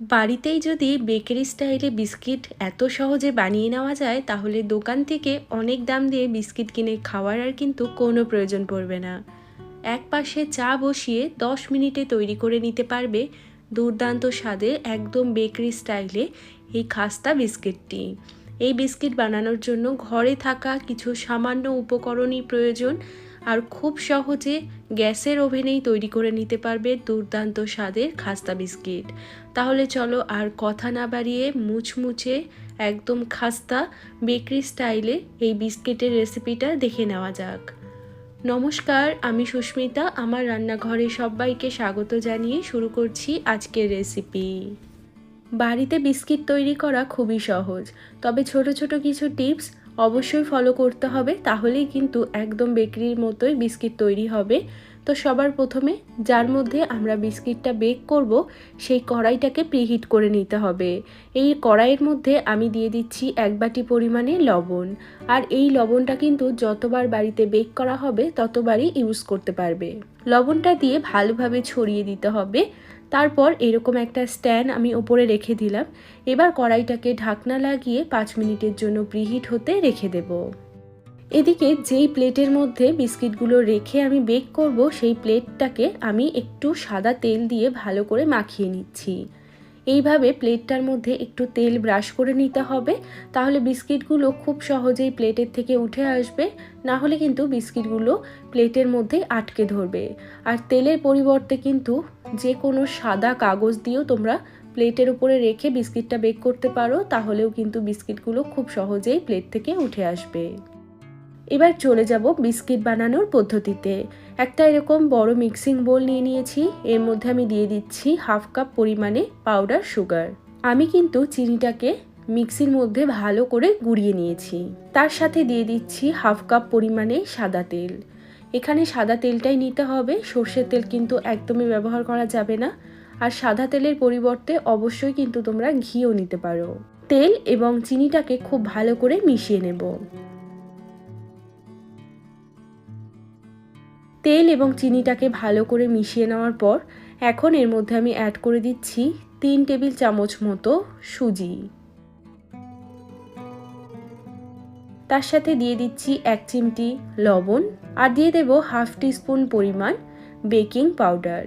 বাড়িতেই যদি বেকারি স্টাইলে বিস্কিট এত সহজে বানিয়ে নেওয়া যায়, তাহলে দোকান থেকে অনেক দাম দিয়ে বিস্কিট কিনে খাওয়ার আর কিন্তু কোনো প্রয়োজন পড়বে না। এক পাশে চা বসিয়ে দশ মিনিটে তৈরি করে নিতে পারবে দুর্দান্ত স্বাদের একদম বেকারি স্টাইলে এই খাস্তা বিস্কিটটি। এই বিস্কিট বানানোর জন্য ঘরে থাকা কিছু সামান্য উপকরণই প্রয়োজন। আর খুব সহজে গ্যাসের ওভেনেই তৈরি করে নিতে পারবে দুর্দান্ত স্বাদের খাস্তা বিস্কিট। তাহলে চলো আর কথা না বাড়িয়ে মুচমুচে একদম খাস্তা বেকরি স্টাইলে এই বিস্কিটের রেসিপিটা দেখে নেওয়া যাক। নমস্কার, আমি সুস্মিতা, আমার রান্নাঘরে সবাইকে স্বাগত জানিয়ে শুরু করছি আজকের রেসিপি। বাড়িতে বিস্কিট তৈরি করা খুবই সহজ, তবে ছোট ছোট কিছু টিপস অবশ্যই ফলো করতে হবে, তাহলেই কিন্তু একদম বেকারির মতোই বিস্কিট তৈরি হবে। তো সবার প্রথমে যার মধ্যে আমরা বিস্কিটটা বেক করব, সেই কড়াইটাকে প্রিহিট করে নিতে হবে। এই কড়াইয়ের মধ্যে আমি দিয়ে দিচ্ছি এক বাটি পরিমাণে লবণ। আর এই লবণটা কিন্তু যতবার বাড়িতে বেক করা হবে, ততবারই ইউজ করতে পারবে। লবণটা দিয়ে ভালোভাবে ছড়িয়ে দিতে হবে। তারপর এরকম একটা স্ট্যান্ড আমি ওপরে রেখে দিলাম। এবার কড়াইটাকে ঢাকনা লাগিয়ে পাঁচ মিনিটের জন্য প্রিহিট হতে রেখে দেব। এদিকে যেই প্লেটের মধ্যে বিস্কিটগুলো রেখে আমি বেক করব, সেই প্লেটটাকে আমি একটু সাদা তেল দিয়ে ভালো করে মাখিয়ে নিচ্ছি। এইভাবে প্লেটটার মধ্যে একটু তেল ব্রাশ করে নিতে হবে। তাহলে বিস্কিটগুলো খুব সহজেই প্লেটের থেকে উঠে আসবে। না হলে কিন্তু বিস্কিটগুলো প্লেটের মধ্যে আটকে ধরবে। আর তেলের পরিবর্তে কিন্তু যে কোনো সাদা কাগজ দিয়েও তোমরা প্লেটের উপরে রেখে বিস্কিটটা বেক করতে পারো, তাহলেও কিন্তু বিস্কিটগুলো খুব সহজেই প্লেট থেকে উঠে আসবে। এবার চলে যাব বিস্কিট বানানোর পদ্ধতিতে। একটা এরকম বড় মিক্সিং বোল নিয়ে নিয়েছি, এর মধ্যে আমি দিয়ে দিচ্ছি হাফ কাপ পরিমাণে পাউডার সুগার। আমি কিন্তু চিনিটাকে মিক্সির মধ্যে ভালো করে গুঁড়িয়ে নিয়েছি। তার সাথে দিয়ে দিচ্ছি হাফ কাপ পরিমাণে সাদা তেল। এখানে সাদা তেলটাই নিতে হবে। সর্ষের তেল কিন্তু একদমই ব্যবহার করা যাবে না। আর সাদা তেলের পরিবর্তে অবশ্যই কিন্তু তোমরা ঘিও নিতে পারো। তেল এবং চিনিটাকে খুব ভালো করে মিশিয়ে নেব। তেল এবং চিনিটাকে ভালো করে মিশিয়ে নেওয়ার পর এখন এর মধ্যে আমি অ্যাড করে দিচ্ছি তিন টেবিল চামচ মতো সুজি। তার সাথে দিয়ে দিচ্ছি এক চিমটি লবণ আর দিয়ে দেব হাফ টিস্পুন পরিমাণ বেকিং পাউডার।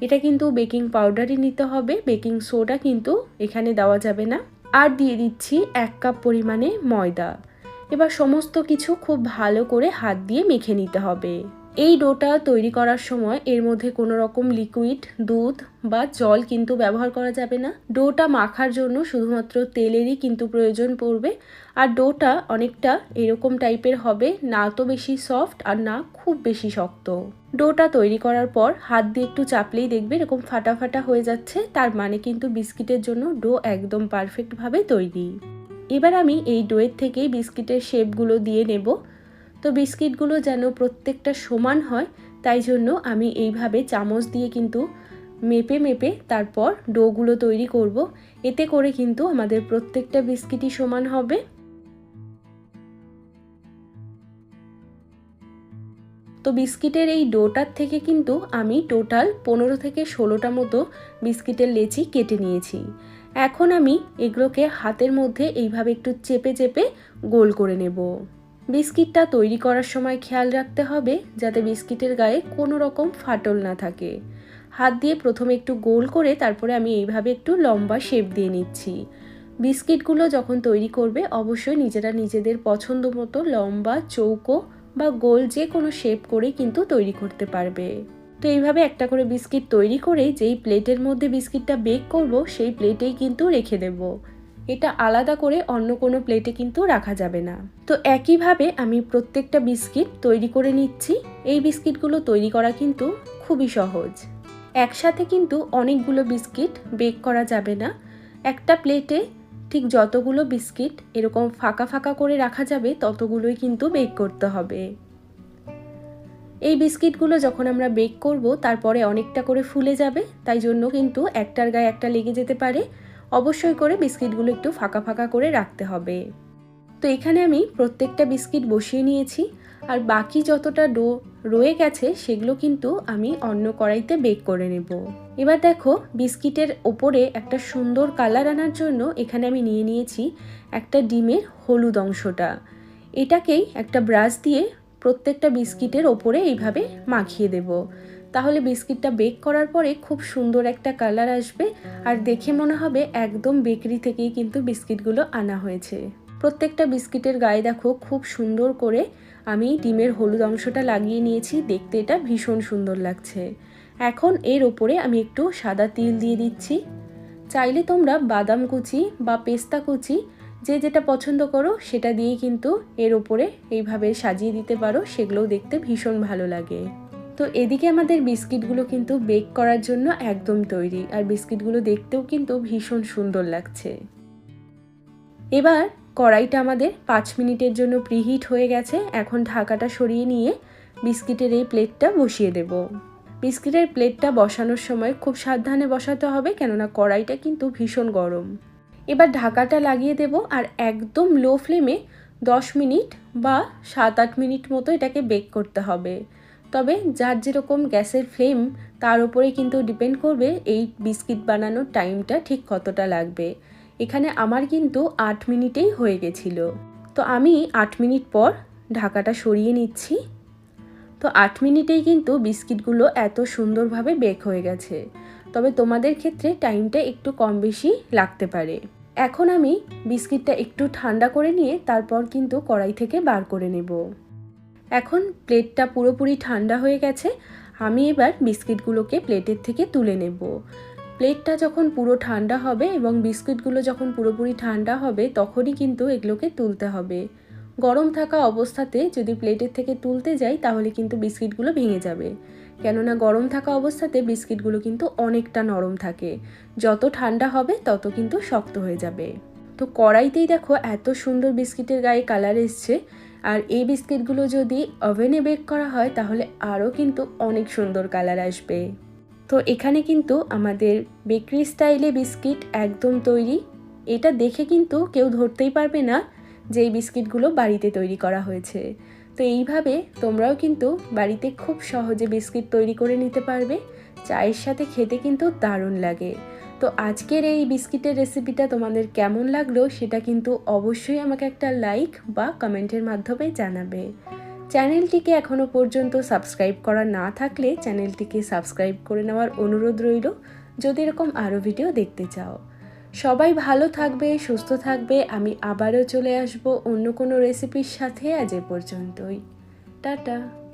এটা কিন্তু বেকিং পাউডারই নিতে হবে, বেকিং সোডা কিন্তু এখানে দেওয়া যাবে না। আর দিয়ে দিচ্ছি এক কাপ পরিমাণে ময়দা। এবার সমস্ত কিছু খুব ভালো করে হাত দিয়ে মেখে নিতে হবে। এই ডোটা তৈরি করার সময় এর মধ্যে কোনো রকম লিকুইড দুধ বা জল কিন্তু ব্যবহার করা যাবে না। ডোটা মাখার জন্য শুধুমাত্র তেলেরই কিন্তু প্রয়োজন পড়বে। আর ডোটা অনেকটা এরকম টাইপের হবে, না তো বেশি সফট আর না খুব বেশি শক্ত। ডোটা তৈরি করার পর হাত দিয়ে একটু চাপলেই দেখবে এরকম ফাটা ফাটা হয়ে যাচ্ছে, তার মানে কিন্তু বিস্কিটের জন্য ডো একদম পারফেক্টভাবে তৈরি। এবার আমি এই ডোয়ের থেকেই বিস্কিটের শেপগুলো দিয়ে নেব। তো বিস্কিটগুলো যেন প্রত্যেকটা সমান হয়, তাই জন্য আমি এইভাবে চামচ দিয়ে কিন্তু মেপে মেপে তারপর ডোগুলো তৈরি করব। এতে করে কিন্তু আমাদের প্রত্যেকটা বিস্কিটই সমান হবে। তো বিস্কিটের এই ডোটার থেকে কিন্তু আমি টোটাল পনেরো থেকে ষোলোটা মতো বিস্কিটের লেচি কেটে নিয়েছি। এখন আমি এগুলোকে হাতের মধ্যে এইভাবে একটু চেপে চেপে গোল করে নেব। বিস্কিটটা তৈরি করার সময় খেয়াল রাখতে হবে যাতে বিস্কিটের গায়ে কোনো রকম ফাটল না থাকে। হাত দিয়ে প্রথমে একটু গোল করে তারপরে আমি এইভাবে একটু লম্বা শেপ দিয়ে নিচ্ছি। বিস্কিটগুলো যখন তৈরি করবে, অবশ্যই নিজেরা নিজেদের পছন্দ মতো লম্বা, চৌকো বা গোল যে কোনো শেপ করে কিন্তু তৈরি করতে পারবে। তো এইভাবে একটা করে বিস্কিট তৈরি করে যেই প্লেটের মধ্যে বিস্কিটটা বেক করব, সেই প্লেটেই কিন্তু রেখে দেবো। এটা আলাদা করে অন্য কোনো প্লেটে কিন্তু রাখা যাবে না। তো একইভাবে আমি প্রত্যেকটা বিস্কিট তৈরি করে নিচ্ছি। এই বিস্কিটগুলো তৈরি করা কিন্তু খুবই সহজ। একসাথে কিন্তু অনেকগুলো বিস্কিট বেক করা যাবে না। একটা প্লেটে ঠিক যতগুলো বিস্কিট এরকম ফাঁকা ফাঁকা করে রাখা যাবে, ততগুলোই কিন্তু বেক করতে হবে। এই বিস্কিটগুলো যখন আমরা বেক করব, তারপরে অনেকটা করে ফুলে যাবে, তাই জন্য কিন্তু একটার গায়ে একটা লেগে যেতে পারে। অবশ্যই করে বিস্কিটগুলো একটু ফাঁকা ফাঁকা করে রাখতে হবে। তো এখানে আমি প্রত্যেকটা বিস্কিট বসিয়ে নিয়েছি আর বাকি যতটা ডো রয়ে গেছে সেগুলো কিন্তু আমি অন্য কড়াইতে বেক করে নেব। এবার দেখো বিস্কিটের ওপরে একটা সুন্দর কালার আনার জন্য এখানে আমি নিয়ে নিয়েছি একটা ডিমের হলুদ অংশটা। এটাকেই একটা ব্রাশ দিয়ে প্রত্যেকটা বিস্কিটের ওপরে এইভাবে মাখিয়ে দেব। তাহলে বিস্কিটটা বেক করার পরে খুব সুন্দর একটা কালার আসবে আর দেখে মনে হবে একদম বেকারি থেকেই কিন্তু বিস্কিটগুলো আনা হয়েছে। প্রত্যেকটা বিস্কিটের গায়ে দেখো খুব সুন্দর করে আমি ডিমের হলুদ অংশটা লাগিয়ে নিয়েছি, দেখতে এটা ভীষণ সুন্দর লাগছে। এখন এর ওপরে আমি একটু সাদা তিল দিয়ে দিচ্ছি। চাইলে তোমরা বাদাম কুচি বা পেস্তা কুচি, যে যেটা পছন্দ করো সেটা দিয়ে কিন্তু এর ওপরে এইভাবে সাজিয়ে দিতে পারো, সেগুলোও দেখতে ভীষণ ভালো লাগে। তো এদিকে আমাদের বিস্কিটগুলো কিন্তু বেক করার জন্য একদম তৈরি। আর বিস্কিটগুলো দেখতেও কিন্তু ভীষণ সুন্দর লাগছে। এবার কড়াইটা আমাদের পাঁচ মিনিটের জন্য প্রিহিট হয়ে গেছে। এখন ঢাকাটা সরিয়ে নিয়ে বিস্কিটের এই প্লেটটা বসিয়ে দেব। বিস্কিটের প্লেটটা বসানোর সময় খুব সাবধানে বসাতে হবে, কেননা কড়াইটা কিন্তু ভীষণ গরম। এবার ঢাকাটা লাগিয়ে দেব আর একদম লো ফ্লেমে দশ মিনিট বা সাত আট মিনিট মতো এটাকে বেক করতে হবে। তবে যার যেরকম গ্যাসের ফ্লেম, তার উপরে কিন্তু ডিপেন্ড করবে এই বিস্কিট বানানোর টাইমটা ঠিক কতটা লাগবে। এখানে আমার কিন্তু আট মিনিটেই হয়ে গেছিল। তো আমি আট মিনিট পর ঢাকাটা সরিয়ে নিচ্ছি। তো আট মিনিটেই কিন্তু বিস্কিটগুলো এত সুন্দরভাবে বেক হয়ে গেছে। তবে তোমাদের ক্ষেত্রে টাইমটা একটু কম বেশি লাগতে পারে। এখন আমি বিস্কিটটা একটু ঠান্ডা করে নিয়ে তারপর কিন্তু কড়াই থেকে বার করে নেব। এখন প্লেটটা পুরোপুরি ঠান্ডা হয়ে গেছে, আমি এবার বিস্কিটগুলোকে প্লেটের থেকে তুলে নেব। প্লেটটা যখন পুরো ঠান্ডা হবে এবং বিস্কিটগুলো যখন পুরোপুরি ঠান্ডা হবে, তখনই কিন্তু এগুলোকে তুলতে হবে। গরম থাকা অবস্থাতে যদি প্লেটের থেকে তুলতে যাই, তাহলে কিন্তু বিস্কিটগুলো ভেঙে যাবে। কেননা গরম থাকা অবস্থাতে বিস্কিটগুলো কিন্তু অনেকটা নরম থাকে। যত ঠান্ডা হবে, তত কিন্তু শক্ত হয়ে যাবে। তো কড়াইতেই দেখো, এত সুন্দর বিস্কিটের গায়ে কালার এসছে। আর এই বিস্কিটগুলো যদি ওভেনে বেক করা হয়, তাহলে আরও কিন্তু অনেক সুন্দর কালার আসবে। তো এখানে কিন্তু আমাদের বেকারি স্টাইলে বিস্কিট একদম তৈরি। এটা দেখে কিন্তু কেউ ধরতেই পারবে না যে এই বিস্কিটগুলো বাড়িতে তৈরি করা হয়েছে। তো এইভাবে তোমরাও কিন্তু বাড়িতে খুব সহজে বিস্কিট তৈরি করে নিতে পারবে। চায়ের সাথে খেতে কিন্তু দারুণ লাগে। তো আজকের এই বিস্কিটের রেসিপিটা তোমাদের কেমন লাগল সেটা কিন্তু অবশ্যই আমাকে একটা লাইক বা কমেন্টের মাধ্যমে জানাবে। চ্যানেলটিকে এখনও পর্যন্ত সাবস্ক্রাইব করা না থাকলে চ্যানেলটিকে সাবস্ক্রাইব করে নেওয়ার অনুরোধ রইল। যদি এরকম আরও ভিডিও দেখতে চাও। সবাই ভালো থাকবে, সুস্থ থাকবে, আমি আবারও চলে আসব অন্য কোনো রেসিপির সাথে আজ এ পর্যন্তই। টাটা।